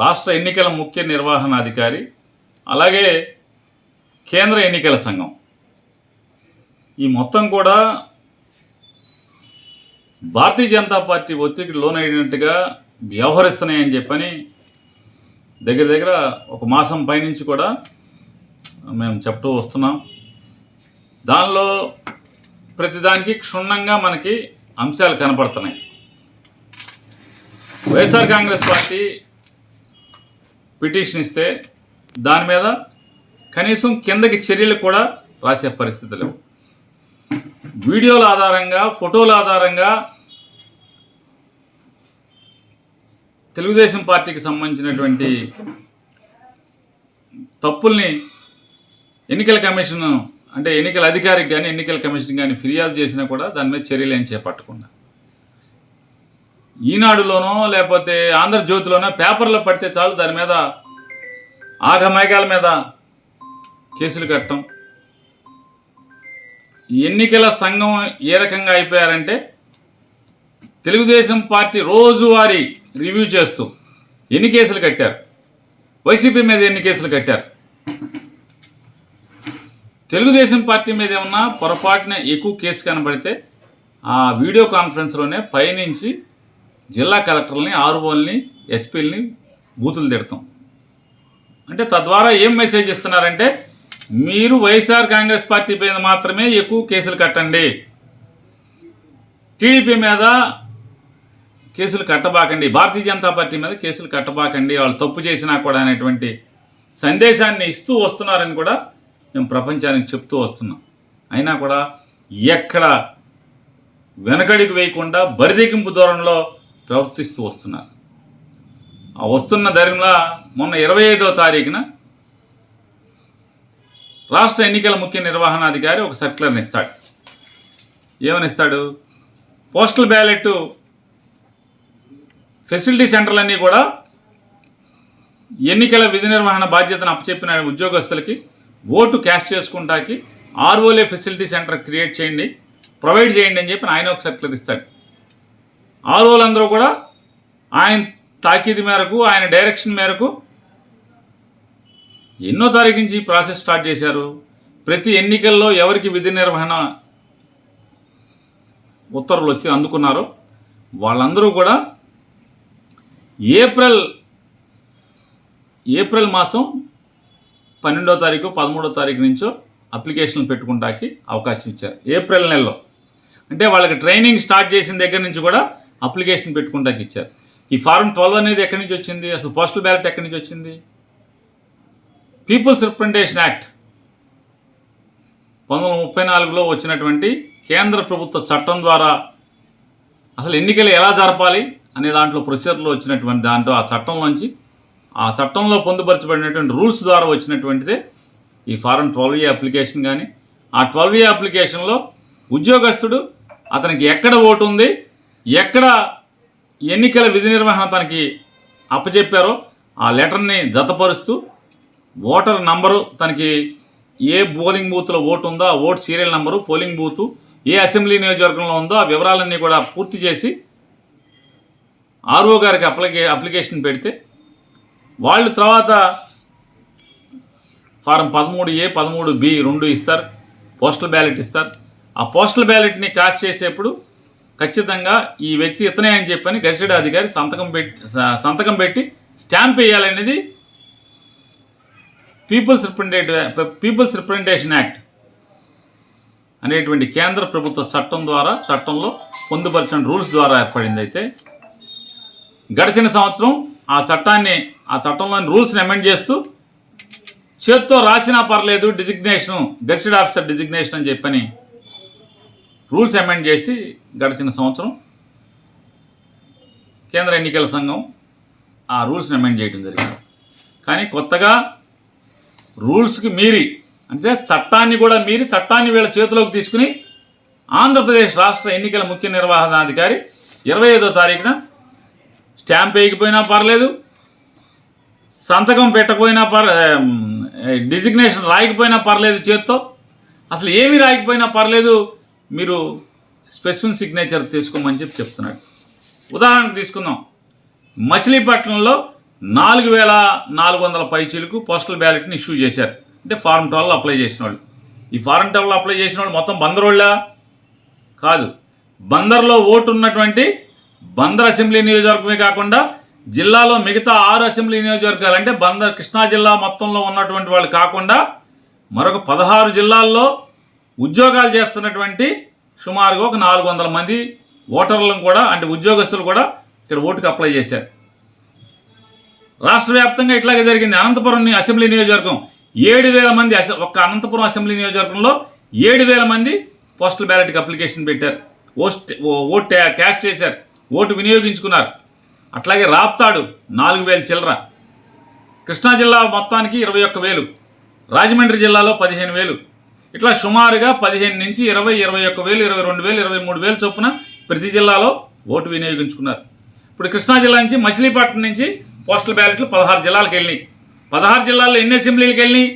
రాష్ట్ర ఎన్నికల ముఖ్య నిర్వహణాధికారి అలాగే కేంద్ర ఎన్నికల సంఘం. ఈ మొత్తం కూడా భారతీయ జనతా పార్టీ ఒత్తిడికి లోనైనట్టుగా వ్యవహరిస్తున్నాయని చెప్పని దగ్గర దగ్గర ఒక మాసం పైనుంచి కూడా మేము చెప్తూ వస్తున్నాం. దానిలో ప్రతిదానికి క్షుణ్ణంగా మనకి అంశాలు కనపడుతున్నాయి. వైఎస్ఆర్ కాంగ్రెస్ పార్టీ పిటిషన్ ఇస్తే దాని మీద కనీసం కిందకి చర్యలు కూడా రాసే పరిస్థితి లేవు. వీడియోల ఆధారంగా ఫోటోల ఆధారంగా తెలుగుదేశం పార్టీకి సంబంధించినటువంటి తప్పుల్ని ఎన్నికల కమిషన్ అంటే ఎన్నికల అధికారికి కానీ ఎన్నికల కమిషన్ కానీ ఫిర్యాదు చేసినా కూడా దాని మీద చర్యలు ఏం చేపట్టకుండా ఈనాడులోనో లేకపోతే ఆంధ్రజ్యోతిలోనో పేపర్లో పడితే చాలు దాని మీద ఆగమేఘాల మీద కేసులు కట్టడం. ఎన్నికల సంఘం ఏ రకంగా అయిపోయారంటే తెలుగుదేశం పార్టీ రోజువారీ రివ్యూ చేస్తూ ఎన్ని కేసులు కట్టారు? వైసీపీ మీద ఎన్ని కేసులు కట్టారు? తెలుగుదేశం పార్టీ మీద ఏమన్నా పొరపాటున ఎక్కువ కేసు కనబడితే ఆ వీడియో కాన్ఫరెన్స్లోనే పైనుంచి జిల్లా కలెక్టర్లని ఆర్ఓల్ని ఎస్పీలని బూతులు తిడతాం. అంటే తద్వారా ఏం మెసేజ్ ఇస్తున్నారంటే మీరు వైఎస్ఆర్ కాంగ్రెస్ పార్టీ మీద మాత్రమే ఎక్కువ కేసులు కట్టండి. టీడీపీ మీద కేసులు కట్టబాకండి. భారతీయ జనతా పార్టీ మీద కేసులు కట్టబాకండి. వాళ్ళు తప్పు చేసినా కూడా అనేటువంటి సందేశాన్ని ఇస్తూ వస్తున్నారని కూడా మేము ప్రపంచానికి చెప్తూ వస్తున్నాం. అయినా కూడా ఎక్కడ వెనకడికి వేయకుండా బరిదెగింపు దూరంలో ప్రవర్తిస్తూ వస్తున్నారు. ఆ వస్తున్న ధైర్యంలో మొన్న ఇరవై ఐదో తారీఖున రాష్ట్ర ఎన్నికల ముఖ్య నిర్వహణాధికారి ఒక సర్క్యులర్ని ఇస్తాడు. ఏమనిస్తాడు? పోస్టల్ బ్యాలెట్ ఫెసిలిటీ సెంటర్లన్నీ కూడా ఎన్నికల విధి నిర్వహణ బాధ్యతను అప్పచెప్పిన ఉద్యోగస్తులకి ఓటు క్యాష్ చేసుకుంటాకి ఆర్ఓలే ఫెసిలిటీ సెంటర్ క్రియేట్ చేయండి ప్రొవైడ్ చేయండి అని చెప్పి ఆయన ఒక సర్క్యులర్ ఇస్తాడు. ఆర్ఓలందరూ కూడా ఆయన తాకీదు మేరకు ఆయన డైరెక్షన్ మేరకు ఎన్నో తారీఖు నుంచి ప్రాసెస్ స్టార్ట్ చేశారు. ప్రతి ఎన్నికల్లో ఎవరికి విధి నిర్వహణ ఉత్తర్వులు వచ్చి అందుకున్నారో వాళ్ళందరూ కూడా ఏప్రిల్ ఏప్రిల్ మాసం పన్నెండో తారీఖు పదమూడో తారీఖు నుంచో అప్లికేషన్లు పెట్టుకుంటాకి అవకాశం ఇచ్చారు. ఏప్రిల్ నెలలో. అంటే వాళ్ళకి ట్రైనింగ్ స్టార్ట్ చేసిన దగ్గర నుంచి కూడా అప్లికేషన్ పెట్టుకుంటానికి ఇచ్చారు. ఈ ఫారం ట్వెల్వ్ అనేది ఎక్కడి నుంచి వచ్చింది? అసలు పోస్టల్ బ్యాలెట్ ఎక్కడి నుంచి వచ్చింది? పీపుల్స్ రిప్రజెంటేషన్ యాక్ట్ పంతొమ్మిది ముప్పై నాలుగులో వచ్చినటువంటి కేంద్ర ప్రభుత్వ చట్టం ద్వారా అసలు ఎన్నికలు ఎలా జరపాలి అనే దాంట్లో ప్రొసీజర్లో వచ్చినటువంటి దాంట్లో ఆ చట్టంలోంచి ఆ చట్టంలో పొందుపరచబడినటువంటి రూల్స్ ద్వారా వచ్చినటువంటిదే ఈ ఫారం ట్వెల్వ్ ఏ అప్లికేషన్ కానీ. ఆ ట్వెల్వ్ ఏ అప్లికేషన్లో ఉద్యోగస్తుడు అతనికి ఎక్కడ ఓటు ఉంది? ఎక్కడ ఎన్నికల విధి నిర్వహణ తనకి అప్పచెప్పారో ఆ లెటర్ని జతపరుస్తూ ఓటర్ నంబరు తనకి ఏ పోలింగ్ బూత్లో ఓటు ఉందో ఆ vote serial number polling booth ఏ అసెంబ్లీ నియోజకవర్గంలో ఉందో ఆ వివరాలన్నీ కూడా పూర్తి చేసి ఆర్ఓ గారికి అప్లికే అప్లికేషన్ పెడితే వాళ్ళు తర్వాత ఫారం పదమూడు ఏ పదమూడు బి రెండు ఇస్తారు పోస్టల్ బ్యాలెట్ ఇస్తారు. ఆ పోస్టల్ బ్యాలెట్ని కాస్ట్ చేసేప్పుడు ఖచ్చితంగా ఈ వ్యక్తి ఇతనే అని చెప్పని గెజిటెడ్ అధికారి సంతకం పెట్టి సంతకం పెట్టి stamp వేయాలనేది people's representative people's representation act అనేటువంటి కేంద్ర ప్రభుత్వ చట్టం ద్వారా చట్టంలో పొందుపరిచిన రూల్స్ ద్వారా ఏర్పడింది అయితే గడిచిన సంవత్సరం ఆ చట్టాన్ని ఆ చట్టంలోని రూల్స్ని అమెండ్ చేస్తూ చేత్తో రాసినా పర్లేదు డిజిగ్నేషను గెస్టెడ్ ఆఫీసర్ డిజిగ్నేషన్ అని చెప్పని రూల్స్ అమెండ్ చేసి గడిచిన సంవత్సరం కేంద్ర ఎన్నికల సంఘం ఆ రూల్స్ని అమెండ్ చేయడం జరిగింది. కానీ కొత్తగా రూల్స్కి మీరి అంటే చట్టాన్ని కూడా మీరి చట్టాన్ని వీళ్ళ చేతిలోకి తీసుకుని ఆంధ్రప్రదేశ్ రాష్ట్ర ఎన్నికల ముఖ్య నిర్వహణాధికారి ఇరవై ఐదో తారీఖున స్టాంప్ వేయకపోయినా పర్లేదు సంతకం పెట్టకపోయినా పర్ డిజిగ్నేషన్ రాయకపోయినా పర్లేదు చేత్తో. అసలు ఏమీ రాయకపోయినా పర్లేదు మీరు స్పెసిఫిక్ సిగ్నేచర్ తీసుకోమని చెప్పి చెప్తున్నాడు. ఉదాహరణకు తీసుకుందాం. మచిలీపట్నంలో నాలుగు వేల నాలుగు వందల పైచీలకు పోస్టల్ బ్యాలెట్ని ఇష్యూ చేశారు. అంటే ఫారం ట్వెల్వ్ అప్లై చేసిన వాళ్ళు ఈ ఫారం ట్వెల్వ్ అప్లై చేసిన వాళ్ళు మొత్తం బందరోళ్ళా? కాదు. బందర్లో ఓటు ఉన్నటువంటి బందర్ అసెంబ్లీ నియోజకవర్గమే కాకుండా జిల్లాలో మిగతా ఆరు అసెంబ్లీ నియోజకవర్గాలు అంటే బందర్ కృష్ణా జిల్లా మొత్తంలో ఉన్నటువంటి వాళ్ళు కాకుండా మరొక పదహారు జిల్లాల్లో ఉద్యోగాలు చేస్తున్నటువంటి సుమారుగా ఒక నాలుగు వందల మంది ఓటర్లను కూడా అంటే ఉద్యోగస్తులు కూడా ఇక్కడ ఓటుకు అప్లై చేశారు. రాష్ట్ర వ్యాప్తంగా ఇట్లాగే జరిగింది. అనంతపురం అసెంబ్లీ నియోజకవర్గం ఏడు వేల మంది అసె- ఒక్క అనంతపురం అసెంబ్లీ నియోజకవర్గంలో ఏడు వేల మంది పోస్టల్ బ్యాలెట్కి అప్లికేషన్ పెట్టారు. ఓస్ట్ ఓ- ఓట్ క్యాష్ చేశారు. ఓటు వినియోగించుకున్నారు. అట్లాగే రాప్తాడు నాలుగు వేల చిల్లర. కృష్ణా జిల్లా మొత్తానికి ఇరవై ఒక్క వేలు. రాజమండ్రి జిల్లాలో పదిహేను వేలు. ఇట్లా సుమారుగా పదిహేను నుంచి ఇరవై ఇరవై ఒక్క వేలు ఇరవై రెండు వేలు ఇరవై మూడు వేలు చొప్పున ప్రతి జిల్లాలో ఓటు వినియోగించుకున్నారు. ఇప్పుడు కృష్ణా జిల్లా నుంచి మచిలీపట్నం నుంచి పోస్టల్ బ్యాలెట్లు పదహారు జిల్లాలకు వెళ్ళినాయి. పదహారు జిల్లాల్లో ఎన్ని అసెంబ్లీలకు వెళ్ళినాయి?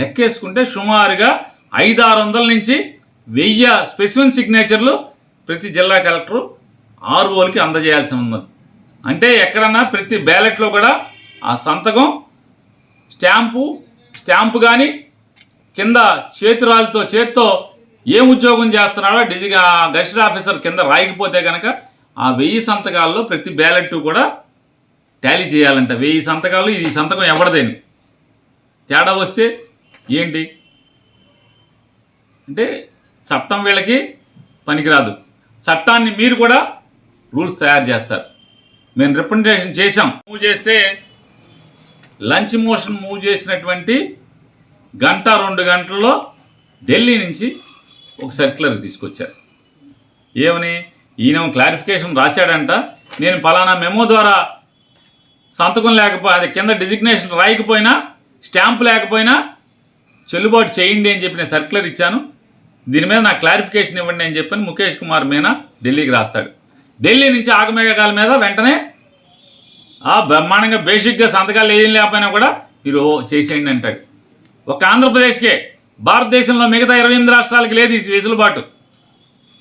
లెక్కేసుకుంటే సుమారుగా ఐదు ఆరు వందల నుంచి వెయ్యి స్పెసిఫిన్ సిగ్నేచర్లు ప్రతి జిల్లా కలెక్టరు ఆర్ఓలకి అందజేయాల్సి ఉన్నది. అంటే ఎక్కడన్నా ప్రతి బ్యాలెట్లో కూడా ఆ సంతకం స్టాంపు స్టాంపు కానీ కింద చేతిరాలతో చేత్తో ఏం ఉద్యోగం చేస్తున్నాడో డిజి గెస్టెడ్ ఆఫీసర్ కింద రాయకపోతే కనుక ఆ వెయ్యి సంతకాల్లో ప్రతి బ్యాలెట్ కూడా టాలీ చేయాలంట. వెయ్యి సంతకాలు ఈ సంతకం ఎవరిదేని? తేడా వస్తే ఏంటి? అంటే చట్టం వీళ్ళకి పనికిరాదు. చట్టాన్ని మీరు కూడా రూల్స్ తయారు చేస్తారు. మేము రిప్రజెంటేషన్ చేసాం మూవ్ చేస్తే లంచ్ మోషన్ మూవ్ చేసినటువంటి గంట రెండు గంటల్లో ఢిల్లీ నుంచి ఒక సర్క్యులర్ తీసుకొచ్చారు. ఏమని? ఈయన క్లారిఫికేషన్ రాశాడంట. నేను పలానా మెమో ద్వారా సంతకం లేకపోయి అది కింద డిజిగ్నేషన్ రాయకపోయినా స్టాంప్ లేకపోయినా చెల్లుబాటు చేయండి అని చెప్పి నేను సర్క్యులర్ ఇచ్చాను. దీని మీద నాకు క్లారిఫికేషన్ ఇవ్వండి అని చెప్పని ముఖేష్ కుమార్ మీనా ఢిల్లీకి రాస్తాడు. ఢిల్లీ నుంచి ఆగమేఘాల మీద వెంటనే ఆ బ్రహ్మాండంగా బేసిక్గా సంతకాలు ఏం లేకపోయినా కూడా మీరు చేసేయండి అంటాడు. ఒక ఆంధ్రప్రదేశ్కే భారతదేశంలో మిగతా ఇరవై ఎనిమిది రాష్ట్రాలకి లేదు ఈ వెసులుబాటు.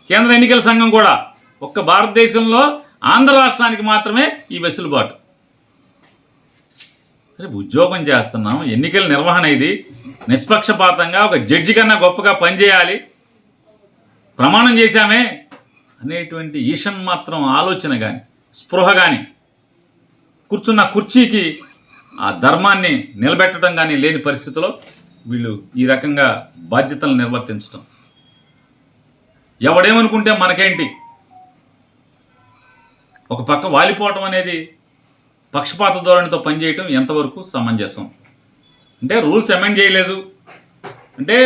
కేంద్ర ఎన్నికల సంఘం కూడా ఒక్క భారతదేశంలో ఆంధ్ర రాష్ట్రానికి మాత్రమే ఈ వెసులుబాటు. ఉద్యోగం చేస్తున్నాం ఎన్నికల నిర్వహణ ఇది. నిష్పక్షపాతంగా ఒక జడ్జి కన్నా గొప్పగా పనిచేయాలి. ప్రమాణం చేశామే అనేటువంటి ఈషన్ మాత్రం ఆలోచన కానీ స్పృహ కానీ కూర్చున్న కుర్చీకి ఆ ధర్మాన్ని నిలబెట్టడం కానీ లేని పరిస్థితిలో వీళ్ళు ఈ రకంగా బాధ్యతలు నిర్వర్తించడం ఎవడేమనుకుంటే మనకేంటి? ఒక పక్క వాలిపోవటం అనేది పక్షపాత ధోరణితో పనిచేయటం ఎంతవరకు సమంజసం? అంటే రూల్స్ అమెండ్ చేయలేదు. అంటే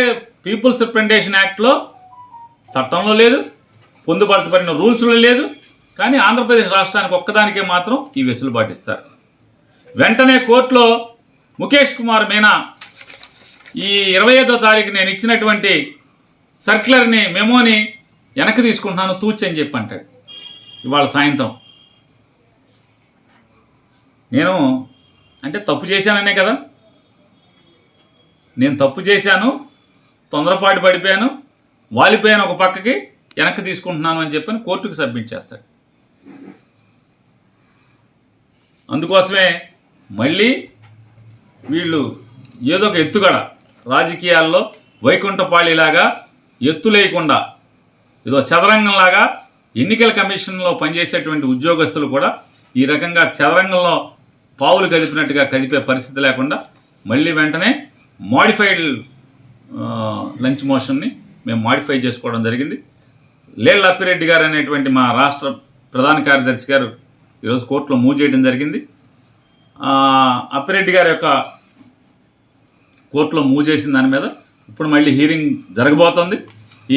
పీపుల్స్ రిప్రజెంటేషన్ యాక్ట్లో చట్టంలో లేదు పొందుపరచబడిన రూల్స్లో లేదు కానీ ఆంధ్రప్రదేశ్ రాష్ట్రానికి ఒక్కదానికే మాత్రం ఈ వెసులుబాటు ఇస్తారు. వెంటనే కోర్టులో ముఖేష్ కుమార్ మీనా ఈ ఇరవై ఐదో తారీఖు నేను ఇచ్చినటువంటి సర్క్యులర్ని మెమోని వెనక్కి తీసుకుంటున్నాను తూచి అని చెప్పి అంటాడు. ఇవాళ సాయంత్రం. నేను అంటే తప్పు చేశాననే కదా? నేను తప్పు చేశాను తొందరపాటు పడిపోయాను వాలిపోయాను ఒక పక్కకి వెనక్కి తీసుకుంటున్నాను అని చెప్పని కోర్టుకు సబ్మిట్ చేస్తాడు. అందుకోసమే మళ్ళీ వీళ్ళు ఏదో ఒక ఎత్తుగడ రాజకీయాల్లో వైకుంఠపాళిలాగా ఎత్తు లేకుండా ఏదో చదరంగంలాగా ఎన్నికల కమిషన్లో పనిచేసేటువంటి ఉద్యోగస్తులు కూడా ఈ రకంగా చదరంగంలో పావులు కదిపినట్టుగా కదిపే పరిస్థితి లేకుండా మళ్ళీ వెంటనే మాడిఫైడ్ లంచ్ మోషన్ని మేము మాడిఫై చేసుకోవడం జరిగింది. లేళ్ళ అప్పిరెడ్డి గారు అనేటువంటి మా రాష్ట్ర ప్రధాన కార్యదర్శి గారు ఈరోజు కోర్టులో మూవ్ చేయడం జరిగింది. అప్పిరెడ్డి గారి యొక్క కోర్టులో మూవ్ చేసిన దాని మీద ఇప్పుడు మళ్ళీ హీరింగ్ జరగబోతోంది.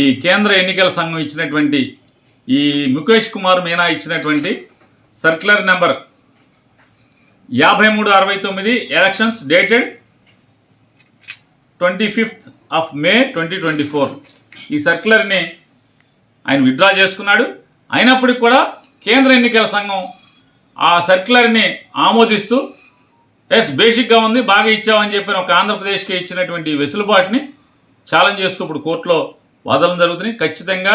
ఈ కేంద్ర ఎన్నికల సంఘం ఇచ్చినటువంటి ఈ ముఖేష్ కుమార్ మీనా ఇచ్చినటువంటి సర్క్యులర్ నెంబర్ యాభై మూడు అరవై తొమ్మిది elections dated twenty fifth of May twenty twenty four. ఈ సర్క్యులర్ని ఆయన విత్డ్రా చేసుకున్నాడు. అయినప్పటికి కూడా కేంద్ర ఎన్నికల సంఘం ఆ సర్క్యులర్ని ఆమోదిస్తూ ఎస్ బేసిక్గా ఉంది బాగా ఇచ్చామని చెప్పిన ఒక ఆంధ్రప్రదేశ్కి ఇచ్చినటువంటి వెసులుబాటుని ఛాలెంజ్ చేస్తూ ఇప్పుడు కోర్టులో వాదనలు జరుగుతున్నాయి. ఖచ్చితంగా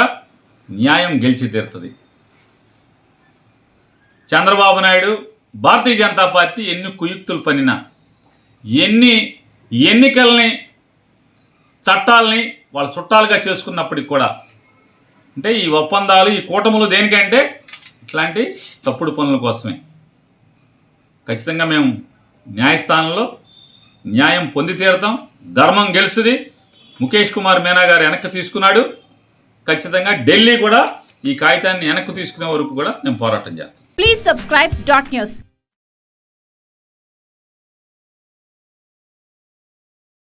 న్యాయం గెలిచి తీరుతుంది. చంద్రబాబు నాయుడు భారతీయ జనతా పార్టీ ఎన్ని కుయుక్తులు పనినా ఎన్ని ఎన్నికల్ని చట్టాలని వాళ్ళ చుట్టాలుగా చేసుకున్నప్పటికి కూడా అంటే ఈ ఒప్పందాలు ఈ కూటములు దేనికంటే ఇట్లాంటి తప్పుడు పనుల కోసమే. ఖచ్చితంగా మేము న్యాయస్థానంలో న్యాయం పొంది తీరతాం. ధర్మం గెలుస్తుంది. ముఖేష్ కుమార్ మీనా గారు వెనక్కి తీసుకున్నాడు. ఖచ్చితంగా ఢిల్లీ కూడా ఈ కాగితాన్ని వెనక్కి తీసుకునే వరకు కూడా మేము పోరాటం చేస్తాం ప్లీజ్ సబ్స్క్రైబ్ డాట్ న్యూస్